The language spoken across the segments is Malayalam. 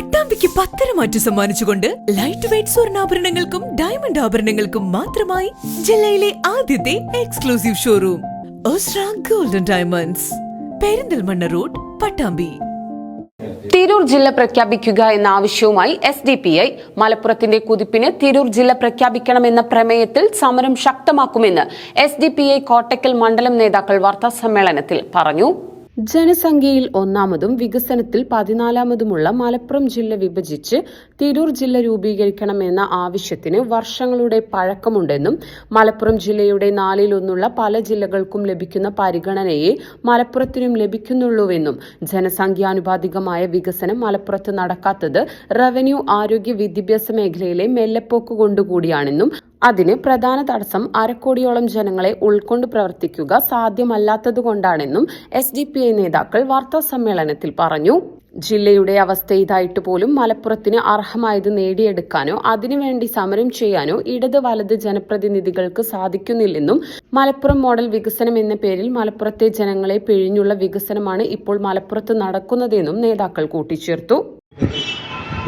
പട്ടാമ്പിക്ക് പത്തര മാറ്റു സമ്മാനിച്ചുകൊണ്ട് ലൈറ്റ് വെയിറ്റ് സ്വർണാഭരണങ്ങൾക്കും ഡയമണ്ട് ആഭരണങ്ങൾക്കും മാത്രമായി ജില്ലയിലെ ആദ്യത്തെ exclusive showroom ഒസ്ര golden diamonds Perinthalmanna road Pattambi. Tirur ജില്ല പ്രഖ്യാപിക്കുക എന്ന ആവശ്യവുമായി എസ് ഡി പി ഐ മലപ്പുറത്തിന്റെ കുതിപ്പിന് തിരൂർ ജില്ല പ്രഖ്യാപിക്കണമെന്ന പ്രമേയത്തിൽ സമരം ശക്തമാക്കുമെന്ന് S D P I Kottakkal മണ്ഡലം നേതാക്കൾ വാർത്താസമ്മേളനത്തിൽ പറഞ്ഞു. ജനസംഖ്യയിൽ ഒന്നാമതും വികസനത്തിൽ പതിനാലാമതുമുള്ള മലപ്പുറം ജില്ല വിഭജിച്ച് തിരൂർ ജില്ല രൂപീകരിക്കണമെന്ന ആവശ്യത്തിന് വർഷങ്ങളുടെ പഴക്കമുണ്ടെന്നും മലപ്പുറം ജില്ലയുടെ നാലിലൊന്നുള്ള പല ജില്ലകൾക്കും ലഭിക്കുന്ന പരിഗണനയെ മലപ്പുറത്തിനും ലഭിക്കുന്നുള്ളൂവെന്നും ജനസംഖ്യാനുപാതികമായ വികസനം മലപ്പുറത്ത് നടക്കാത്തത് റവന്യൂ ആരോഗ്യ വിദ്യാഭ്യാസ മേഖലയിലെ മെല്ലപ്പോക്ക് കൊണ്ടുകൂടിയാണെന്നും അതിന് പ്രധാന തടസ്സം അരക്കോടിയോളം ജനങ്ങളെ ഉൾക്കൊണ്ട് പ്രവർത്തിക്കുക സാധ്യമല്ലാത്തതുകൊണ്ടാണെന്നും എസ് ഡി പി ഐ നേതാക്കൾ വാർത്താ സമ്മേളനത്തിൽ പറഞ്ഞു. ജില്ലയുടെ അവസ്ഥ ഇതായിട്ട് പോലും മലപ്പുറത്തിന് അർഹമായത് നേടിയെടുക്കാനോ അതിനുവേണ്ടി സമരം ചെയ്യാനോ ഇടത് വലത് ജനപ്രതിനിധികൾക്ക് സാധിക്കുന്നില്ലെന്നും മലപ്പുറം മോഡൽ വികസനം എന്ന പേരിൽ മലപ്പുറത്തെ ജനങ്ങളെ പിഴിഞ്ഞുള്ള വികസനമാണ് ഇപ്പോൾ മലപ്പുറത്ത് നടക്കുന്നതെന്നും നേതാക്കൾ കൂട്ടിച്ചേർത്തു.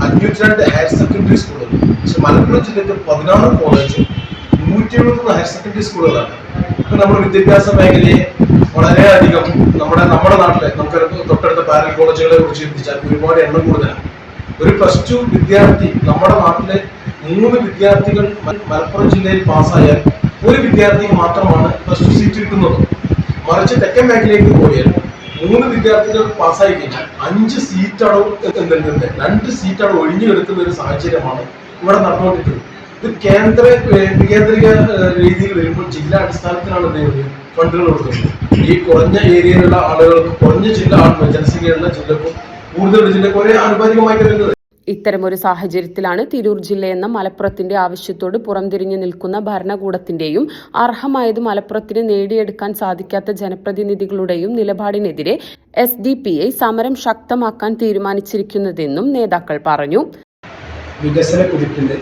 അഞ്ഞൂറ്റി രണ്ട് ഹയർ സെക്കൻഡറി സ്കൂളുകൾ പക്ഷെ മലപ്പുറം ജില്ലയിൽ പതിനാറ് കോളേജ് നൂറ്റി എഴുപത്തൊന്ന് ഹയർ സെക്കൻഡറി സ്കൂളുകളാണ് അപ്പൊ നമ്മുടെ വിദ്യാഭ്യാസ മേഖലയെ വളരെയധികം നമ്മുടെ നമ്മുടെ നാട്ടിലെ നമുക്ക് തൊട്ടടുത്ത പാരൽ കോളേജുകളെ കുറിച്ച് ചിന്തിച്ചാൽ ഒരുപാട് എണ്ണം കൂടുതലാണ്. ഒരു പ്ലസ് ടു വിദ്യാർത്ഥി നമ്മുടെ നാട്ടിലെ മൂന്ന് വിദ്യാർത്ഥികൾ മലപ്പുറം ജില്ലയിൽ പാസ്സായാൽ ഒരു വിദ്യാർത്ഥിക്ക് മാത്രമാണ് പ്ലസ് ടു സീറ്റ് കിട്ടുന്നത്. മറിച്ച് തെക്കൻ മേഖലയിലേക്ക് പോയാൽ മൂന്ന് വിദ്യാർത്ഥികൾ പാസ്സായി കഴിഞ്ഞാൽ അഞ്ച് സീറ്റാണ് എന്തുണ്ട് രണ്ട് സീറ്റാണ് ഒഴിഞ്ഞു കിടക്കുന്ന ഒരു സാഹചര്യമാണ് ഇവിടെ നടന്നുകൊണ്ടിരിക്കുന്നത്. ഇത് കേന്ദ്ര വികേന്ദ്രീയ രീതിയിൽ വരുമ്പോൾ ജില്ലാ അടിസ്ഥാനത്തിലാണ് എന്ത് ചെയ്യുന്നത്? ഫണ്ടുകൾ കൊടുക്കുന്നത്. ഈ കുറഞ്ഞ ഏരിയയിലുള്ള ആളുകൾക്ക് കുറഞ്ഞ ജില്ല ജനസംഖ്യയുള്ള ജില്ലക്കും കൂടുതൽ ജില്ലക്കും ഒരേ ആനുപാതികമായിട്ട് വരുന്നത് ഇത്തരമൊരു സാഹചര്യത്തിലാണ് തിരൂർ ജില്ലയെന്ന മലപ്പുറത്തിന്റെ ആവശ്യത്തോട് പുറംതിരിഞ്ഞു നിൽക്കുന്ന ഭരണകൂടത്തിന്റെയും അർഹമായത് മലപ്പുറത്തിന് നേടിയെടുക്കാൻ സാധിക്കാത്ത ജനപ്രതിനിധികളുടെയും നിലപാടിനെതിരെ എസ് ഡി പി ഐ സമരം ശക്തമാക്കാൻ തീരുമാനിച്ചിരിക്കുന്നതെന്നും നേതാക്കൾ പറഞ്ഞു. വികസന കുതിപ്പിന്റെ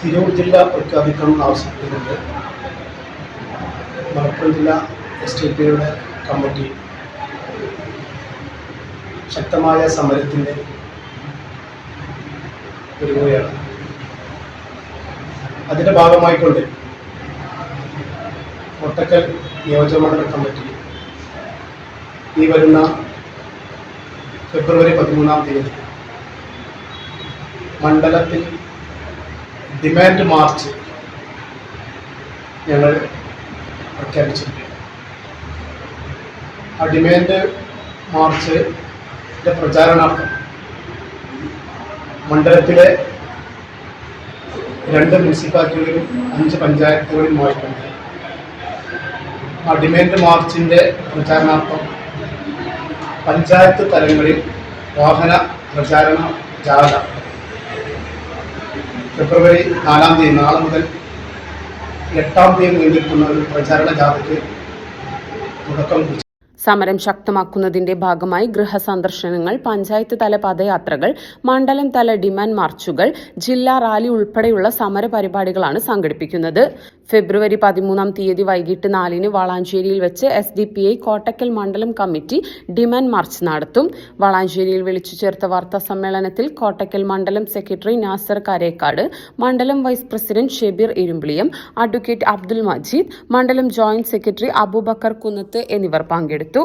തിരൂർ ജില്ല പ്രഖ്യാപിക്കണമെന്ന് ആവശ്യപ്പെട്ടുകൊണ്ട് മലപ്പുറം ജില്ലാ എസ് ഡി പി ഐയുടെ കമ്മിറ്റി ശക്തമായ സമരത്തിന്റെ ഒരുങ്ങുകയാണ് അതിന്റെ ഭാഗമായിക്കൊണ്ട് ഒട്ടക്കൽ നിയോജകമണ്ഡല കമ്മിറ്റി ഈ വരുന്ന ഫെബ്രുവരി പതിമൂന്നാം തീയതി മണ്ഡലത്തിൽ ഡിമാൻഡ് മാർച്ച് ഞങ്ങൾ പ്രഖ്യാപിച്ചിട്ടുണ്ട് ആ ഡിമാൻഡ് മാർച്ചിന്റെ പ്രചാരണാർത്ഥം മണ്ഡലത്തിലെ രണ്ട് മുനിസിപ്പാലിറ്റികളിലും അഞ്ച് പഞ്ചായത്തുകളിലുമായിട്ടുണ്ട് ആ ഡിമാൻഡ് മാർച്ചിന്റെ പ്രചാരണാർത്ഥം പഞ്ചായത്ത് തലങ്ങളിൽ വാഹന പ്രചാരണ ജാഥ. ഫെബ്രുവരി നാലാം തീയതി നാളെ മുതൽ എട്ടാം തീയതി നീണ്ടിരിക്കുന്ന ഒരു പ്രചാരണ ജാഥയ്ക്ക് തുടക്കം കുറിച്ചു സമരം ശക്തമാക്കുന്നതിന്റെ ഭാഗമായി ഗൃഹസന്ദർശനങ്ങൾ പഞ്ചായത്ത് തല പദയാത്രകൾ മണ്ഡലം തല ഡിമാൻഡ് മാർച്ചുകൾ ജില്ലാ റാലി ഉൾപ്പെടെയുള്ള സമരപരിപാടികളാണ് സംഘടിപ്പിക്കുന്നത്. ഫെബ്രുവരി പതിമൂന്നാം തീയതി വൈകിട്ട് നാലിന് വളാഞ്ചേരിയിൽ വെച്ച് S D P I Kottakkal മണ്ഡലം കമ്മിറ്റി ഡിമാൻഡ് മാർച്ച് നടത്തും. വളാഞ്ചേരിയിൽ വിളിച്ചു ചേർത്ത വാർത്താ സമ്മേളനത്തിൽ കോട്ടക്കൽ മണ്ഡലം സെക്രട്ടറി നാസർ കരേക്കാട് മണ്ഡലം vice president Shebeer Irumbiliyam advocate Abdul Majeed മണ്ഡലം ജോയിന്റ് സെക്രട്ടറി അബൂബക്കർ കുന്നത്ത് എന്നിവർ പങ്കെടുത്തു.